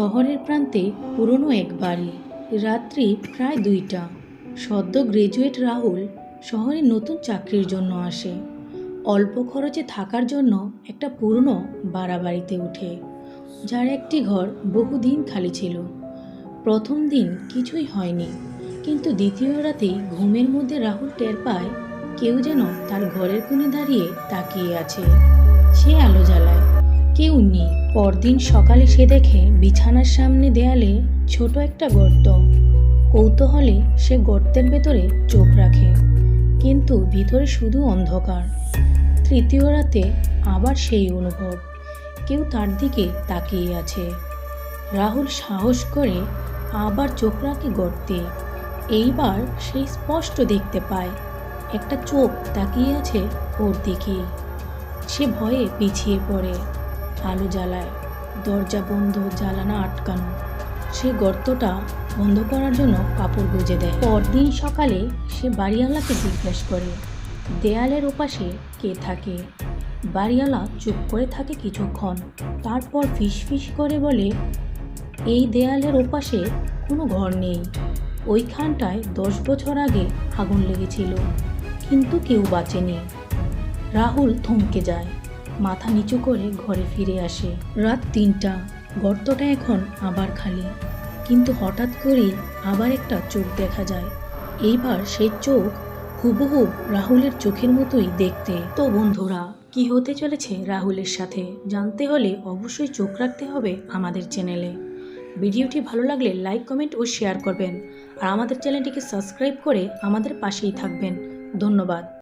শহরের প্রান্তে পুরনো এক বাড়ি। রাত্রি প্রায় দুইটা। সদ্য গ্রাজুয়েট রাহুল শহরে নতুন চাকরির জন্য আসে। অল্প খরচে থাকার জন্য একটা পুরনো বাড়া বাড়িতে ওঠে যার একটি ঘর বহুদিন খালি ছিল। প্রথম দিন কিছুই হয়নি, কিন্তু দ্বিতীয় রাতেই ঘুমের মধ্যে রাহুল টের পায় কেউ যেন তার ঘরের কোণে দাঁড়িয়ে তাকিয়ে আছে। সে আলো জ্বালায়। কেউ নেই। পরদিন সকালে সে দেখে বিছানার সামনে দেয়ালে ছোট একটা গর্ত। কৌতূহলে সে গর্তের ভেতরে চোখ রাখে, কিন্তু ভিতরে শুধু অন্ধকার। তৃতীয় রাতে আবার সেই অনুভব। কেউ তার দিকে তাকিয়ে আছে। রাহুল সাহস করে আবার চোখ রাখে গর্তে। এইবার সে স্পষ্ট দেখতে পায়, একটা চোখ তাকিয়ে আছে ওর দিকে। সে ভয়ে পিছিয়ে পড়ে। আলো জ্বালায়। দরজা বন্ধ জ্বালানা আটকানো। সে গর্তটা বন্ধ করার জন্য কাপড় গুজে দেয়। পরদিন সকালে সে বাড়িওয়ালাকে জিজ্ঞেস করে, দেয়ালের ওপাশে কে থাকে? বাড়িওয়ালা চুপ করে থাকে কিছুক্ষণ। তারপর ফিস করে বলে, এই দেয়ালের ওপাশে কোনো ঘর নেই। ওইখানটায় দশ বছর আগে আগুন লেগেছিল, কিন্তু কেউ বাঁচেনি। রাহুল থমকে যায়। মাথা নিচু করে ঘরে ফিরে আসে। রাত তিনটা, গর্তটা এখন আবার খালি। কিন্তু হঠাৎ করেই আবার একটা চোখ দেখা যায়। এইবার সেই চোখ হুবহু রাহুলের চোখের মতোই দেখতে। তো বন্ধুরা, কি হতে চলেছে রাহুলের সাথে? জানতে হলে অবশ্যই চোখ রাখতে হবে আমাদের চ্যানেলে। ভিডিওটি ভালো লাগলে লাইক, কমেন্ট ও শেয়ার করবেন। আর আমাদের চ্যানেলটিকে সাবস্ক্রাইব করে আমাদের পাশেই থাকবেন। ধন্যবাদ।